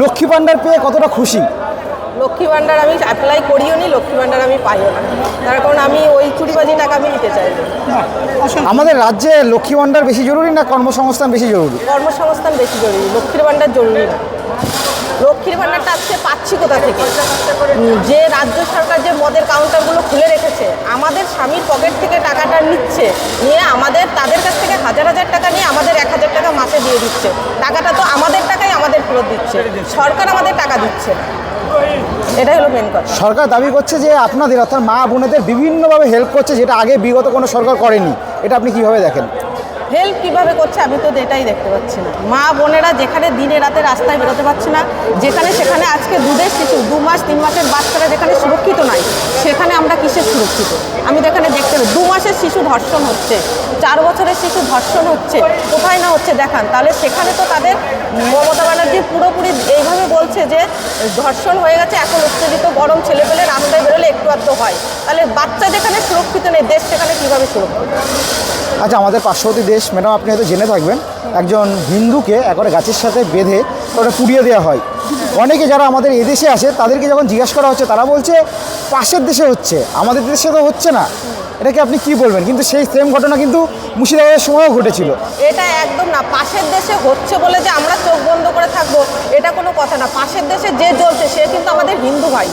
লক্ষ্মী ভাণ্ডার পেয়ে কতটা খুশি? লক্ষ্মী ভাণ্ডার আমি অ্যাপ্লাই করিও নি লক্ষ্মী ভাণ্ডার আমি পাইও না। তার কারণ আমি ওই চুরিবাজি টাকা আমি নিতে চাই। আমাদের রাজ্যে লক্ষ্মী ভাণ্ডার বেশি জরুরি না কর্মসংস্থান বেশি জরুরি? কর্মসংস্থান বেশি জরুরি লক্ষ্মীর ভাণ্ডার জরুরি না। লক্ষ্মীর ভাণ্ডারটা আজকে পাচ্ছি কোথা থেকে? যে রাজ্য সরকার যে মদের কাউন্টারগুলো খুলে রেখেছে আমাদের স্বামীর পকেট থেকে টাকাটা নিচ্ছে নিয়ে আমাদের তাদের কাছ থেকে হাজার হাজার টাকা নিয়ে আমাদের এক হাজার টাকা মাসে দিয়ে দিচ্ছে। টাকাটা তো আমাদের ফেরত দিচ্ছে। সরকার আমাদের টাকা দিচ্ছে। এটাই হলো মেন কথা। সরকার দাবি করছে যে আপনাদের অর্থাৎ মা বোনেদের বিভিন্নভাবে হেল্প করছে যেটা আগে বিগত কোনো সরকার করেনি। এটা আপনি কীভাবে দেখেন? হেল্প কীভাবে করছে আমি তো এটাই দেখতে পাচ্ছি না। মা বোনেরা যেখানে দিনে রাতে রাস্তায় বেরোতে পারছে না যেখানে সেখানে আজকে দুধের শিশু দু মাস তিন মাসের বাচ্চারা যেখানে সুরক্ষিত নাই সেখানে আমরা কিসের সুরক্ষিত? আমি তো এখানে দেখতে দু মাসের শিশু ধর্ষণ হচ্ছে চার বছরের শিশু ধর্ষণ হচ্ছে কোথায় না হচ্ছে দেখান। তাহলে সেখানে তো তাদের মমতা পুরোপুরি এইভাবে বলছে যে ধর্ষণ হয়ে গেছে, এখন উত্তেজিত, গরম ছেলে ছেলেপেলে রাস্তায় বেরোলে একটু আধটু হয়। তাহলে বাচ্চা যেখানে সুরক্ষিত নেই, দেশ সেখানে কীভাবে সুরক্ষিত? আচ্ছা আমাদের পার্শ্ববর্তী দেশ, ম্যাডাম, আপনি হয়তো জেনে থাকবেন, একজন হিন্দুকে একবারে গাছের সাথে বেঁধে ওটা পুড়িয়ে দেওয়া হয়। অনেকে যারা আমাদের এদেশে আসে, তাদেরকে যখন জিজ্ঞাসা করা হচ্ছে, তারা বলছে, পাশের দেশে হচ্ছে। আমাদের দেশে তো হচ্ছে না। এটাকে আপনি কি বলবেন? কিন্তু সেই সেম ঘটনা কিন্তু মুর্শিদাবাদের সময়ও ঘটেছিল। এটা একদম না। পাশের দেশে হচ্ছে বলে যে আমরা চোখ বন্ধ করে থাকব, এটা কোনো কথা না। পাশের দেশে যে জ্বলছে, সে কিন্তু আমাদের হিন্দু ভাই।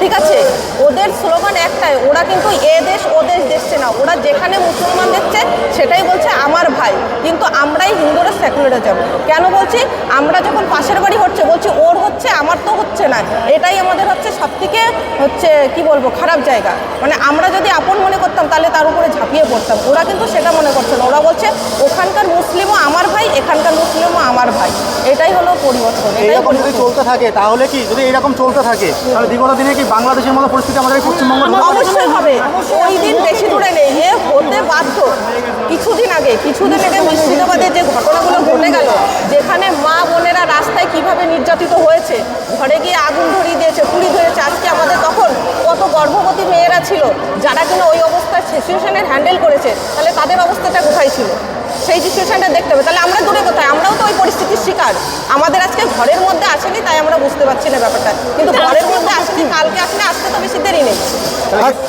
ঠিক আছে? ওদের স্লোগান একটাই, ওরা কিন্তু এ দেশ, ও দেশ দেখছে না। ওরা যেখানে মুসলমান দেখছে, সেটাই বলছে আমার ভাই। কিন্তু আমরাই হিন্দুরা সেকুলারিজম কেন বলছি? আমরা যখন পাশের বাড়ি হচ্ছে, বলছি, ওর হচ্ছে, আমার তো হচ্ছে না। এটাই আমাদের হচ্ছে সবথেকে হচ্ছে, কি বলব, খারাপ জায়গা। মানে আমরা যদি আপন মনে করতাম, তাহলে তার উপরে ঝাঁপিয়ে পড়তাম। ওরা কিন্তু সেটা মনে করছে না। ওরা বলছে, ওখানকার মুসলিমও আমার ভাই, এখানকার মুসলিমও আমার ভাই। এটাই হলো পরিবর্তন এটাই যদি চলতে থাকে তাহলে কি যদি এরকম চলতে থাকে তাহলে বিগত দিনে কি বাংলাদেশের মতো পরিস্থিতি আমাদের পশ্চিমবঙ্গ অবশ্যই হবে। ওই দিন বেশি দূরে নেই এ হতে বাধ্য। কিছুদিন আগে কিছুদিন আগে মুর্শিদাবাদে যে ঘটনাগুলো ঘটে গেল যেখানে মা বোনেরা রাস্তায় কীভাবে নির্যাতিত হয়েছে ঘরে গিয়ে আগুন ধরিয়ে দিয়েছে পুড়ি ধরেছে আজকে আমাদের তখন কত গর্ভবতী মেয়েরা ছিল যারা কিনা ওই অবস্থার সিচুয়েশনের হ্যান্ডেল করেছে তাহলে তাদের অবস্থাটা কোথায় ছিল? সেই সিচুয়েশনটা দেখতে হবে। তাহলে আমরা দূরে কোথায়? আমরাও তো ওই পরিস্থিতির শিকার। আমাদের আজকে ঘরের মধ্যে আসেনি তাই আমরা বুঝতে পারছি না ব্যাপারটা। কিন্তু ঘরের মধ্যে আসেনি কালকে আসলে আসতে তো বেশি দেরি নেই।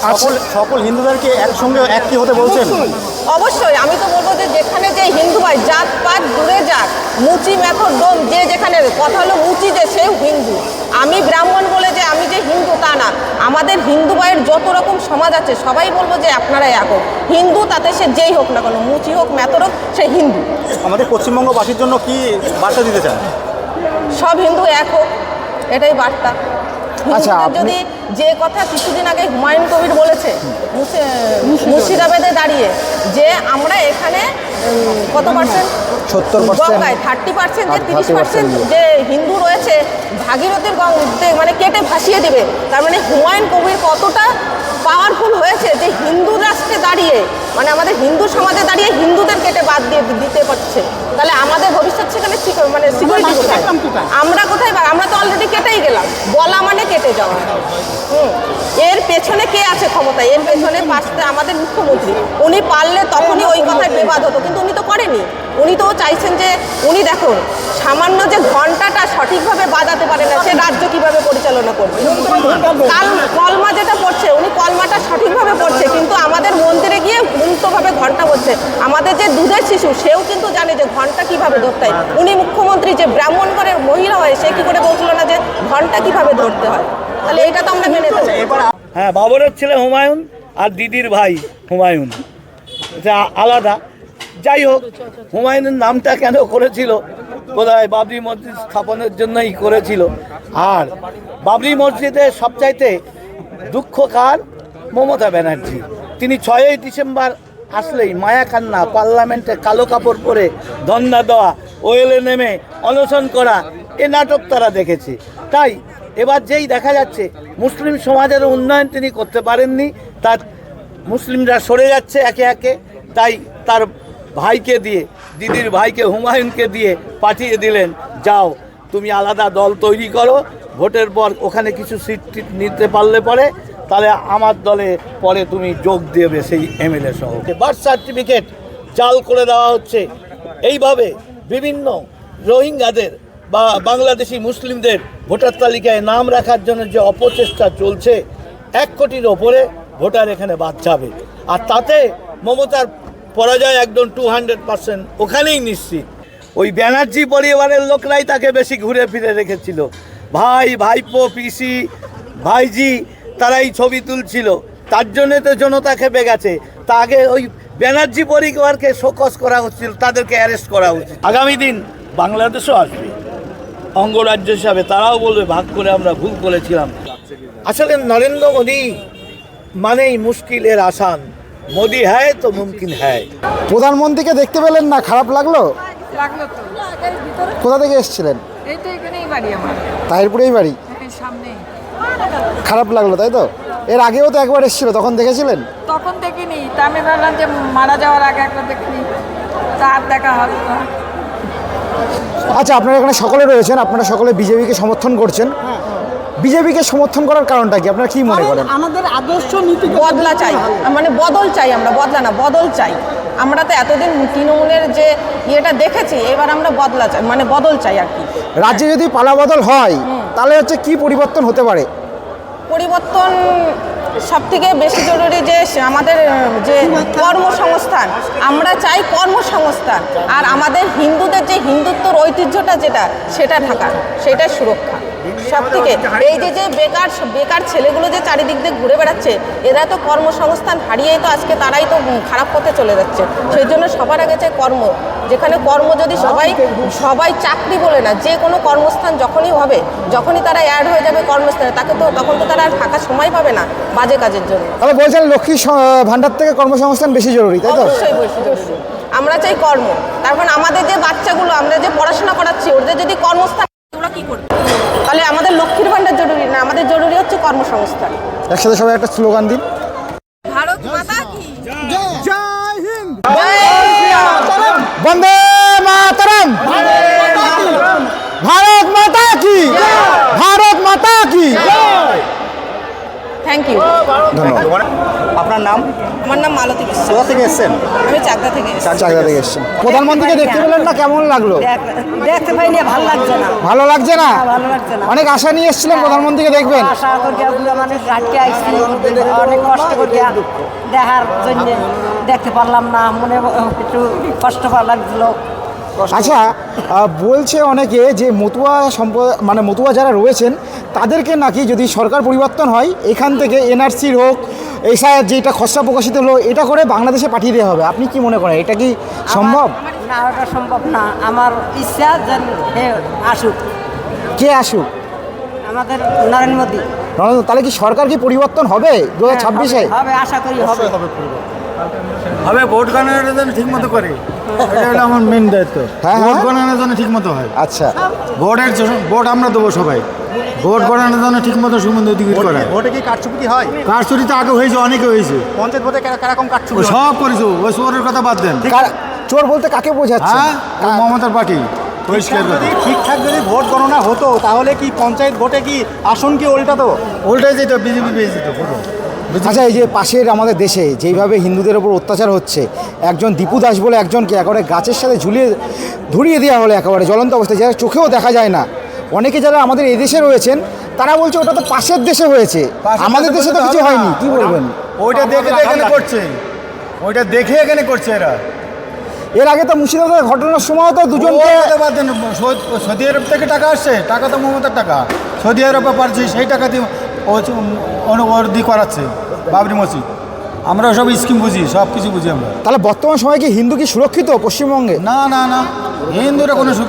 সকল সকল হিন্দুদেরকে একসঙ্গে একই হতে বলছেন? অবশ্যই আমি তো বলব যে যেখানে যে হিন্দু ভাই জাত পাত দূরে যাক মুচি মেথর ডোম যে যেখানে কথা হলো মুচি যে সেও হিন্দু। আমি ব্রাহ্মণ বলে যে আমি যে হিন্দু তা না। আমাদের হিন্দু ভাইয়ের যত রকম সমাজ আছে সবাই বলব যে আপনারা এক হোক হিন্দু তাতে সে যেই হোক না কেন মুচি হোক মেতর হোক সে হিন্দু। আমাদের পশ্চিমবঙ্গবাসীর জন্য কি বার্তা দিতে চান? সব হিন্দু এক হোক এটাই বার্তা। আচ্ছা, যদি যে কথা কিছুদিন আগে হুমায়ুন কবির বলেছে মুর্শি- মুর্শিদাবাদে দাঁড়িয়ে যে আমরা এখানে কত পার্সেন্ট সত্তর গঙ্গায় থার্টি পার্সেন্ট যে তিরিশ পার্সেন্ট যে হিন্দু রয়েছে ভাগীরথীর গঙ্গে মানে কেটে ভাসিয়ে দেবে। তার মানে হুমায়ুন কবির কতটা পাওয়ারফুল হয়েছে যে হিন্দু রাষ্ট্রে দাঁড়িয়ে মানে আমাদের হিন্দু সমাজে দাঁড়িয়ে হিন্দুদের কেটে বাদ দিয়ে দিতে পারছে। তাহলে আমাদের ভবিষ্যৎ সেখানে মানে সিকিউরিটি কোথায়? আমরা কোথায় বা- আমরা তো অলরেডি কেটেই গেলাম। বলা মানে কেটে যাওয়া। এর পেছনে কে আছে ক্ষমতা এর পেছনে পাশে আমাদের মুখ্যমন্ত্রী। উনি পারলে তখনই ওই কথায় বিবাদ হতো কিন্তু উনি তো করেনি। উনি তো চাইছেন যে উনি দেখুন সামান্য যে ঘন্টাটা সঠিকভাবে বাজাতে পারে না সে রাজ্য কীভাবে পরিচালনা করবে? কাল কলমা যেটা পড়ছে উনি কলমাটা সঠিকভাবে পড়ছে কিন্তু আমাদের মন্দিরে গিয়ে উল্টোভাবে ঘণ্টা বলছে। আমাদের যে দুধের শিশু সেও কিন্তু জানে যে ঘণ্টা কীভাবে ধরতে হয়। উনি মুখ্যমন্ত্রী যে ব্রাহ্মণ ঘরের মহিলা হয় সে কি করে বলছিল না যে ঘণ্টা কীভাবে ধরতে হয়? তাহলে এটা তো আমরা মেনে হ্যাঁ বাবরের ছেলে হুমায়ুন আর দিদির ভাই হুমায়ুন। এটা আলাদা। যাই হোক, হুমায়ুনের নামটা কেন করেছিল? বোধহয় বাবরি মসজিদ স্থাপনের জন্যই করেছিল। আর বাবরি মসজিদে সবচাইতে দুঃখ কার মমতা ব্যানার্জি। তিনি ছয়ই ডিসেম্বর আসলেই মায়া কান্না, পার্লামেন্টে কালো কাপড় পরে ধন্না দেওয়া ওয়েলে নেমে অনশন করা, এ নাটক তারা দেখেছে। তাই এবার যেই দেখা যাচ্ছে, মুসলিম সমাজের উন্নয়ন তিনি করতে পারেননি, তার মুসলিমরা সরে যাচ্ছে একে একে, তাই তার ভাইকে দিয়ে, দিদির ভাইকে হুমায়ুনকে দিয়ে পাঠিয়ে দিলেন, যাও, তুমি আলাদা দল তৈরি করো, ভোটের পর ওখানে কিছু সিট নিতে পারলে পরে, তাহলে আমার দলে পরে তুমি যোগ দেবে সেই এমএলএ সহ। বার্থ সার্টিফিকেট চাল করে দেওয়া হচ্ছে। এইভাবে বিভিন্ন রোহিঙ্গাদের বা বাংলাদেশি মুসলিমদের ভোটার তালিকায় নাম রাখার জন্য যে অপচেষ্টা চলছে, এক কোটির ওপরে ভোটার এখানে বাদ যাবে। আর তাতে মমতার পরাজয় একদম টু হান্ড্রেড পার্সেন্ট ওখানেই নিশ্চিত। ওই ব্যানার্জি পরিবারের লোকরাই তাকে বেশি ঘুরে ফিরে রেখেছিল। ভাই, ভাইপো, পিসি, ভাইজি, তারাই ছবি তুলছিল। তার জন্য তো জনতা খেপে গেছে। তা আগে ওই ব্যানার্জি পরিবারকে শোকস করা হচ্ছিল তাদেরকে অ্যারেস্ট করা উচিত। আগামী দিন বাংলাদেশও আসবে। অঙ্গরাজ্য হিসাবে তারাও বলবে ভাগ করে আমরা ভুল করেছিলাম। আসলে নরেন্দ্র মোদী মানেই মুশকিলের আসান। মোদী হ্যায় তো মুমকিন হ্যায়। প্রধানমন্ত্রীকে দেখতে পেলেন না খারাপ লাগল? লাগল তো। কোথা থেকে এসেছিলেন? এই তো এখানেই বাড়ি আমার। তাহিরপুরেই বাড়ি? এই খারাপ লাগল তাই তো? এর আগেও তো একবার এসেছিল তখন দেখেছিলেন? তখন দেখিনি। তা আমি ভাবলাম যে মারা যাওয়ার আগে একবার দেখিনি। তার দেখা হবে না। আচ্ছা আপনারা এখানে সকলে রয়েছেন আপনারা সকলে বিজেপিকে সমর্থন করছেন। বিজেপিকে সমর্থন করার কারণটা কি? আপনারা কি মনে করেন? আমাদের আদর্শ নীতি বদলা চাই। মানে বদল চাই আমরা বদলা না বদল চাই। আমরা তো এতদিন তৃণমূলের যে ইয়েটা দেখেছি এবার আমরা বদলা চাই মানে বদল চাই আর কি। রাজ্যে যদি পালা বদল হয় তাহলে হচ্ছে কি পরিবর্তন হতে পারে? পরিবর্তন সব থেকে বেশি জরুরি যে আমাদের যে কর্মসংস্থান, আমরা চাই কর্মসংস্থান, আর আমাদের হিন্দুদের যে হিন্দুত্বর ঐতিহ্যটা যেটা, সেটা থাকা সেটা সুরক্ষা। সব থেকে। এই যে যে বেকার বেকার ছেলেগুলো যে চারিদিক দিয়ে ঘুরে বেড়াচ্ছে এরা তো কর্মসংস্থান হারিয়েই তো আজকে তারাই তো খারাপ পথে চলে যাচ্ছে। সেই জন্য সবার আগে চাই কর্ম যেখানে কর্ম যদি সবাই সবাই চাকরি বলে না যে কোনো কর্মস্থান যখনই হবে যখনই তারা অ্যাড হয়ে যাবে কর্মস্থানে তাকে তো তখন তো তারা আর ফাঁকা সময় পাবে না বাজে কাজের জন্য। তাহলে বলছেন লক্ষ্মী ভাণ্ডার থেকে কর্মসংস্থান বেশি জরুরি তাই তো? অবশ্যই বলছি জরুরি। আমরা চাই কর্ম। তারপর আমাদের যে বাচ্চাগুলো আমরা যে পড়াশোনা করাচ্ছি ওদের যদি কর্মস্থান ওরা কি করবে? তাহলে আমাদের লক্ষ্মীর ভান্ডার জরুরি না? আমাদের জরুরি হচ্ছে কর্মসংস্থান। একসাথে সবাই একটা স্লোগান দিন ভারত মাতা কি বন্দে মাতরম ভারত মাতা কি ভারত মাতা কি থ্যাংক ইউ ধন্যবাদ। আপনার নাম? আমার নাম মালতী বিশ্বাস। কোথা থেকে এসছেন? আমি চাকদা থেকে এসেছি। চাকদা থেকে এসছেন। প্রধানমন্ত্রীকে দেখতে পেলেন না? কেমন লাগল? দেখতে পাইনি ভালো লাগছে না। ভালো লাগছে না? ভালো লাগছে না। অনেক আশা নিয়ে এসেছিলেন প্রধানমন্ত্রীকে দেখবেন। আশা করিয়া বুড়া মানুষ ঘাটকে আইসি অনেক কষ্ট করিয়া দেখার জন্য দেখতে পারলাম না। মনে একটু কষ্ট পাওয়া লাগছিল। আচ্ছা বলছে অনেকে যে মতুয়া সম্প মানে মতুয়া যারা রয়েছেন তাদেরকে নাকি যদি সরকার পরিবর্তন হয় এখান থেকে এনআরসির হোক এসআইআর যেটা খসড়া প্রকাশিত হলো এটা করে বাংলাদেশে পাঠিয়ে দেওয়া হবে। আপনি কি মনে করেন এটা কি সম্ভব? না ওটা সম্ভব না। আমার ইচ্ছা যে হে আসুক। কে আসুক? আমাদের নরেন্দ্র মোদী। নরেন্দ্র- তাহলে কি সরকার কি পরিবর্তন হবে দু হাজার ছাব্বিশে? হবে আশা করি হবে। হবে ভোট গণনার ঠিক মতো করে। এটা হলো আমার মেন দায়িত্ব। হ্যাঁ, ভোট হ্যাঁ। গণনার জন্য ঠিক মতো হয়। আচ্ছা। ভোটের জন্য ভোট আমরা দেবো সবাই। ভোট গণনার জন্য ঠিক মতো সুমন্দ দিকে করা। ভোটে কি কারচুপি হয়? কারচুরি তো আগে হয়েছে অনেকে হয়েছে। পঞ্চায়েত ভোটে কেরকম কারচুপি সব করেছে ওই চোরের কথা বাদ দেন। চোর বলতে কাকে বোঝাচ্ছে? হ্যাঁ মমতার পার্টি পরিষ্কার যদি ঠিকঠাক যদি ভোট গণনা হতো তাহলে কি পঞ্চায়েত ভোটে কি আসন কি উল্টাতো? উল্টাই যেত বিজেপি পেয়ে যেত পুরো আচ্ছা এই যে পাশের আমাদের দেশে যেইভাবে হিন্দুদের ওপর অত্যাচার হচ্ছে একজন দীপু দাস বলে একজনকে একেবারে গাছের সাথে ঝুলিয়ে ধরিয়ে দেওয়া হলো একেবারে জ্বলন্ত অবস্থায় যারা চোখেও দেখা যায় না। অনেকে যারা আমাদের এই দেশে রয়েছেন তারা বলছে ওটা তো পাশের দেশে হয়েছে। আমাদের দেশে তো কিছু হয়নি। কি বলবেন? ওইটা দেখে এখানে করছে। ওইটা দেখে এখানে করছে এরা। এর আগে তো মুর্শিদাবাদের ঘটনার সময় তো দুজনকে বাদ সৌদি আরব থেকে টাকা আসছে টাকা তো মমতার টাকা। সৌদি আরবে পারছে সেই টাকা দিয়ে ও হচ্ছে অনু- ওর দিয়ে করাচ্ছে বাবরি মসজিদ। আমরা সব স্কিম বুঝি সব কিছু বুঝি আমরা। তাহলে বর্তমান সময় কি হিন্দু কি সুরক্ষিত পশ্চিমবঙ্গে? না না না হিন্দুরা কোনো সুখ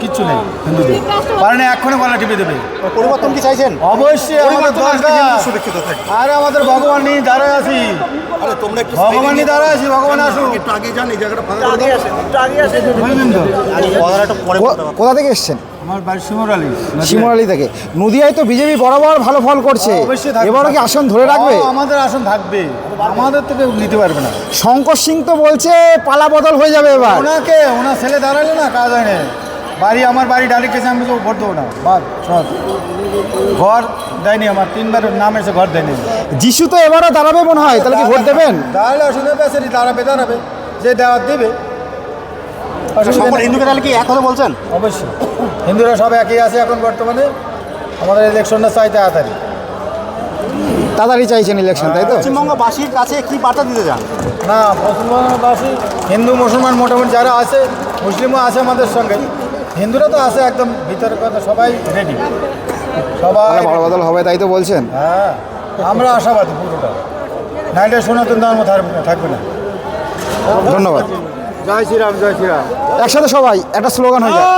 কিচ্ছু নেই হিন্দুদের। পারে না এক্ষণে গলা টিপে দেবে। পরিবর্তন কি চাইছেন? অবশ্যই আমাদের পরিবর্তন দরকার। সুরক্ষিত থাকে। আরে আমাদের ভগবান নিয়ে দাঁড়ায় আছি। ভগবান নিয়ে দাঁড়ায় আছি ভগবান আসুন কোথা থেকে এসছেন? আমার বাড়ি শিমর আলী শিমরালি থেকে। নদিয়ায় তো বিজেপি বরাবর ভালো ফল করছে। অবশ্যই থাকবে। এবারও কি আসন ধরে রাখবে? আমাদের আসন থাকবে। আমাদের থেকে নিতে পারবে না। শঙ্কর সিং তো বলছে পালা বদল হয়ে যাবে এবার। ওনাকে ওনার ছেলে দাঁড়ালে না কাজ হয় না। বাড়ি আমার বাড়ি ডাইরেক্ট এসে আমি তো ভোট দেবো না। বাদ সব। ঘর দেয়নি আমার তিনবার নাম এসে ঘর দেয়নি। যিশু তো এবারও দাঁড়াবে মনে হয় তাহলে কি ভোট দেবেন? দাঁড়ালে অসুবিধা পেয়েছে দাঁড়াবে দাঁড়াবে। যে দেওয়ার দেবে। হিন্দুকে তাহলে কি এক কথা বলছেন? অবশ্যই। হিন্দুরা সব একই আছে এখন বর্তমানে। আমাদের ইলেকশনটা চাই তাড়াতাড়ি। তাড়াতাড়ি চাইছেন ইলেকশন তাই তো? পশ্চিমবঙ্গবাসীর কাছে কি বার্তা দিতে চান? না পশ্চিমবঙ্গবাসী হিন্দু মুসলমান মোটামুটি যারা আছে মুসলিমও আছে আমাদের সঙ্গে। হিন্দুরা তো আছে একদম ভিতরে কথা সবাই রেডি সবাই বড় বদল হবে তাই তো বলছেন। হ্যাঁ আমরা আশাবাদী পুরোটা। নাইলে সনাতন ধর্ম থাকবে না। ধন্যবাদ। জয় শ্রীরাম জয় শ্রীরাম। একসাথে সবাই একটা স্লোগান হয়ে যায়।